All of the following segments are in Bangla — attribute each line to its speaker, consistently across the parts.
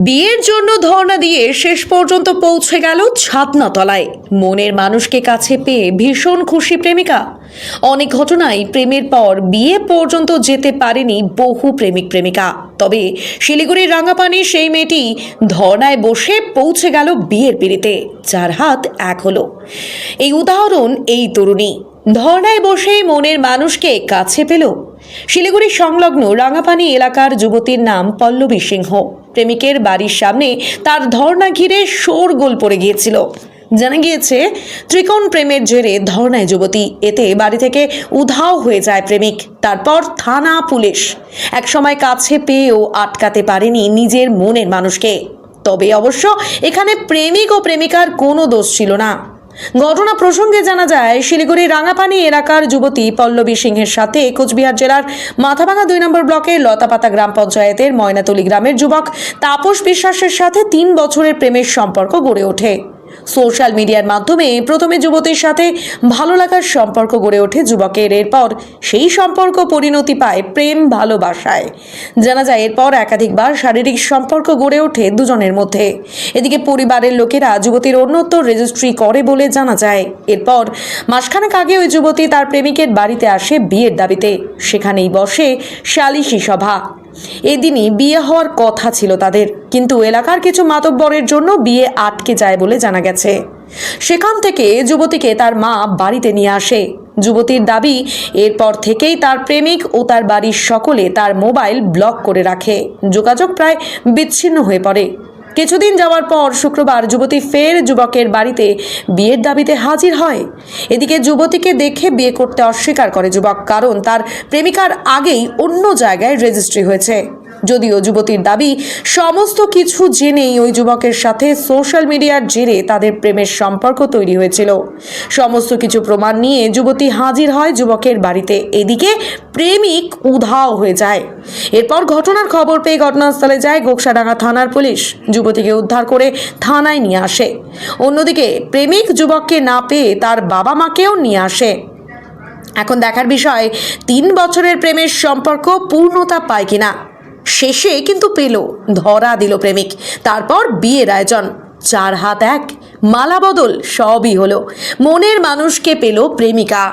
Speaker 1: বিয়ের জন্য ধর্ণা দিয়ে শেষ পর্যন্ত পৌঁছে গেল ছাতনাতলায়। মনের মানুষকে কাছে পেয়ে ভীষণ খুশি প্রেমিকা। অনেক ঘটনায় প্রেমের পর বিয়ে পর্যন্ত যেতে পারেনি বহু প্রেমিক প্রেমিকা। তবে শিলিগুড়ির রাঙাপানি সেই মেয়েটি ধর্নায় বসে পৌঁছে গেল বিয়ের পিড়িতে, যার হাত এক হলো। এই উদাহরণ এই তরুণী। ধর্নায় বসে মনের মানুষকে কাছে পেল। শিলিগুড়ি সংলগ্ন রাঙাপানি এলাকার যুবতীর নাম পল্লবী সিংহ। প্রেমিকের বাড়ির সামনে তার ধর্ণা ঘিরে শোরগোল পড়ে গিয়েছিল। জানা গিয়েছে, ত্রিকোণ প্রেমের জেরে ধর্ণায় যুবতী, এতে বাড়ি থেকে উধাও হয়ে যায় প্রেমিক, তারপর থানা পুলিশ। একসময় কাছে পেয়েও আটকাতে পারেনি নিজের মনের মানুষকে। তবে অবশ্য এখানে প্রেমিক ও প্রেমিকার কোনো দোষ ছিল না। ঘটনা প্রসঙ্গে জানা যায়, শিলিগুড়ি রাঙাপানি এলাকার যুবতী পল্লবী সিংহের সাথে কোচবিহার জেলার মাথাভাঙা দুই নম্বর ব্লকের লতাপাতা গ্রাম পঞ্চায়েতের ময়নাতলি গ্রামের যুবক তাপস বিশ্বাসের সাথে তিন বছরের প্রেমের সম্পর্ক গড়ে ওঠে। সোশ্যাল মিডিয়ার মাধ্যমে প্রথমে যুবতীর সাথে ভালো লাগার সম্পর্ক গড়ে ওঠে যুবকের। এরপর সেই সম্পর্ক পরিণতি পায় প্রেম, ভালোবাসায়। জানা যায়, এরপর একাধিকবার শারীরিক সম্পর্ক গড়ে ওঠে দুজনের মধ্যে। এদিকে পরিবারের লোকেরা যুবতীর অন্যত্র রেজিস্ট্রি করে বলে জানা যায়। এরপর মাসখানেক আগে ওই যুবতী তার প্রেমিকের বাড়িতে আসে বিয়ের দাবিতে। সেখানেই বসে সালিশি সভা। এদিনই বিয়ে হওয়ার কথা ছিল তাদের, কিন্তু এলাকার কিছু মাতব্বরের জন্য বিয়ে আটকে যায় বলে জানা গেছে। সেখান থেকে যুবতীকে তার মা বাড়িতে নিয়ে আসে। যুবতীর দাবি, এরপর থেকেই তার প্রেমিক ও তার বাড়ির সকলে তার মোবাইল ব্লক করে রাখে। যোগাযোগ প্রায় বিচ্ছিন্ন হয়ে পড়ে। কিছুদিন যাওয়ার পর শুক্রবার যুবতী ফের যুবকের বাড়িতে বিয়ের দাবিতে হাজির হয়। এদিকে যুবতীকে দেখে বিয়ে করতে অস্বীকার করে যুবক, কারণ তার প্রেমিকার আগেই অন্য জায়গায় রেজিস্ট্রি হয়েছে। যদিও যুবতীর দাবি, সমস্ত কিছু জেনেই ওই যুবকের সাথে সোশ্যাল মিডিয়ার জেরে তাদের প্রেমের সম্পর্ক তৈরি হয়েছিল। সমস্ত কিছু প্রমাণ নিয়ে যুবতী হাজির হয় যুবকের বাড়িতে। এদিকে প্রেমিক উধাও হয়ে যায়। এরপর ঘটনার খবর পেয়ে ঘটনাস্থলে যায় গোকসাডাঙ্গা থানার পুলিশ। যুবতীকে উদ্ধার করে থানায় নিয়ে আসে। অন্যদিকে প্রেমিক যুবককে না পেয়ে তার বাবা মাকেও নিয়ে আসে। এখন দেখার বিষয়, তিন বছরের প্রেমের সম্পর্ক পূর্ণতা পায় কিনা? শেষে কিন্তু পেল, ধরা দিল প্রেমিক। তারপর বিয়ের আয়োজন। চার হাত এক, মালা বদল, সবই হলো। মনের মানুষকে পেল প্রেমিকা।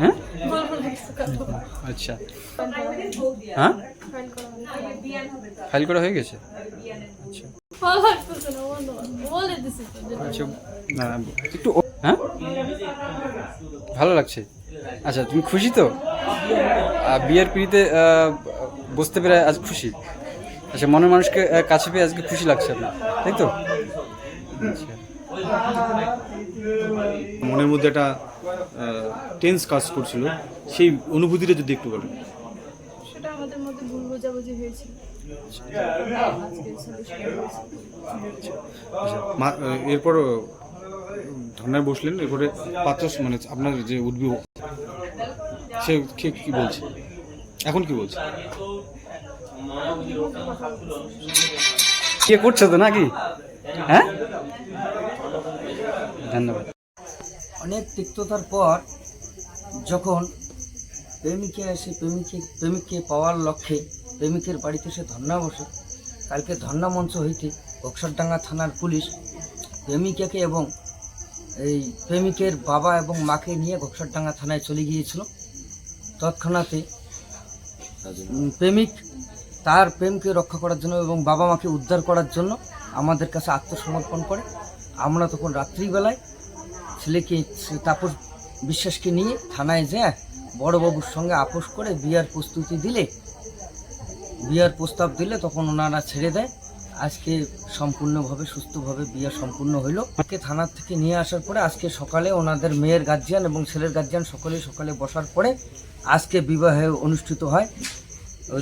Speaker 2: হ্যাঁ? আচ্ছা। হ্যাঁ? হয়ে গেছে? আচ্ছা। আচ্ছা একটু হ্যাঁ? ভালো লাগছে? আচ্ছা তুমি খুশি তো? বিয়ের পিড়িতে বসতে পেরে আজ খুশি? আচ্ছা মনের মানুষকে কাছে পেয়ে আজকে খুশি লাগছে আপনার তাই তো? আচ্ছা।
Speaker 3: মনের মধ্যে একটা টেন্স কাজ করছিল। সেই অনুভূতিটা যদি একটু বলেন।
Speaker 4: সেটা আমাদের মধ্যে ভুল বোঝাবুঝি হয়েছিল। আজকে solution হয়েছে।
Speaker 3: আচ্ছা মা- আহ, এরপর ধর্নায় বসলেন, এরপরে পাত্র মানে আপনার যে উদ্ভিদ, সে কি বলছে? এখন কি বলছে?
Speaker 2: কে করছে তো নাকি? হ্যাঁ? ধন্যবাদ।
Speaker 5: অনেক তিক্ততার পর যখন প্রেমিকে এসে প্রেমিকে, প্রেমিককে পাওয়ার লক্ষ্যে প্রেমিকের বাড়িতে সে ধর্না বসে, কালকে ধর্না মঞ্চ হইতে বক্সরডাঙ্গা থানার পুলিশ প্রেমিকাকে এবং এই প্রেমিকের বাবা এবং মাকে নিয়ে বক্সরডাঙ্গা থানায় চলে গিয়েছিল। তৎক্ষণাতে প্রেমিক তার প্রেমকে রক্ষা করার জন্য এবং বাবা মাকে উদ্ধার করার জন্য আমাদের কাছে আত্মসমর্পণ করে। আমরা তখন রাত্রিবেলায় ছেলেকে তাপস বিশ্বাসকে নিয়ে থানায় যায় বড়বাবুর সঙ্গে আপোষ করে বিয়ার প্রস্তুতি দিলে, বিয়ার প্রস্তাব দিলে তখন ওনারা ছেড়ে দেয়। আজকে সম্পূর্ণভাবে সুস্থভাবে বিয়া সম্পূর্ণ হইল। আজকে থানার থেকে নিয়ে আসার পরে আজকে সকালে ওনাদের মেয়ের গার্জিয়ান এবং ছেলের গার্জিয়ান সকলে সকালে বসার পরে আজকে বিবাহে অনুষ্ঠিত হয়।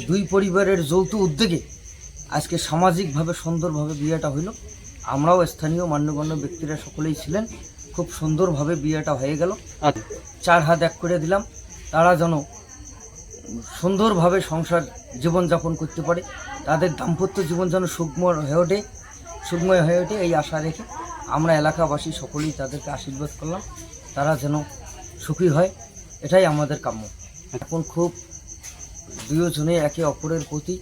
Speaker 5: দুই পরিবারের যৌথ উদ্যোগে আজকে সামাজিকভাবে সুন্দরভাবে বিয়েটা হইল। আমরাও স্থানীয় মান্যগণ্য ব্যক্তিরা সকলেই ছিলেন। খুব সুন্দরভাবে বিয়েটা হয়ে গেল।
Speaker 2: আচ্ছা।
Speaker 5: চার হাত এক করে দিলাম। তারা যেন সুন্দরভাবে সংসার জীবনযাপন করতে পারে। তাদের দাম্পত্য জীবন যেন সুখময় হয়ে ওঠে, সুখময় হয়ে ওঠে এই আশা রেখে আমরা এলাকাবাসী সকলেই তাদেরকে আশীর্বাদ করলাম। তারা যেন সুখী হয়, এটাই আমাদের কাম্য। এখন খুব দুজনে একে অপরের প্রতি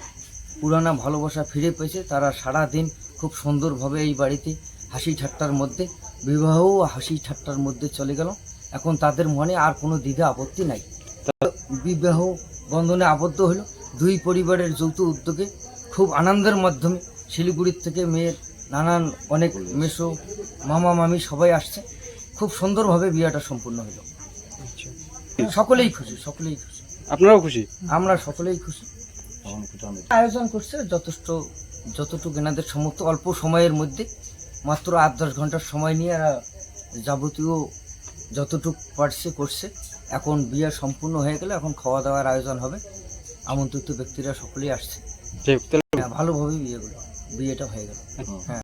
Speaker 5: পুরানা ভালোবাসা ফিরে পেয়েছে। তারা সারা দিন খুব সুন্দরভাবে এই বাড়িতে হাসি ঠাট্টার মধ্যে, বিবাহও হাসি ঠাট্টার মধ্যে চলে গেল। এখন তাদের মনে আর কোনো দ্বিধা আপত্তি নাই। বিবাহ বন্ধনে আবদ্ধ হলো দুই পরিবারের যৌথ উদ্যোগে খুব আনন্দের মাধ্যমে শিলিগুড়ির থেকে মেয়ের নানান অনেক মেসো মামা মামি সবাই আসছে। খুব সুন্দরভাবে বিয়েটা সম্পূর্ণ হলো সকলেই খুশি সকলেই খুশি।
Speaker 2: আপনারাও খুশি?
Speaker 5: আমরা সকলেই খুশি। আয়োজন করছে যথেষ্ট যতটুকু এনাদের সমস্ত অল্প সময়ের মধ্যে। মাত্র আট দশ ঘণ্টার সময় নিয়ে এরা যাবতীয় যতটুক পারছে করছে। এখন বিয়ে সম্পূর্ণ হয়ে গেলে এখন খাওয়া দাওয়ার আয়োজন হবে। আমন্ত্রিত ব্যক্তিরা সকলেই আসছে। হ্যাঁ, ভালোভাবেই বিয়েগুলো বিয়েটা হয়ে গেল। হ্যাঁ।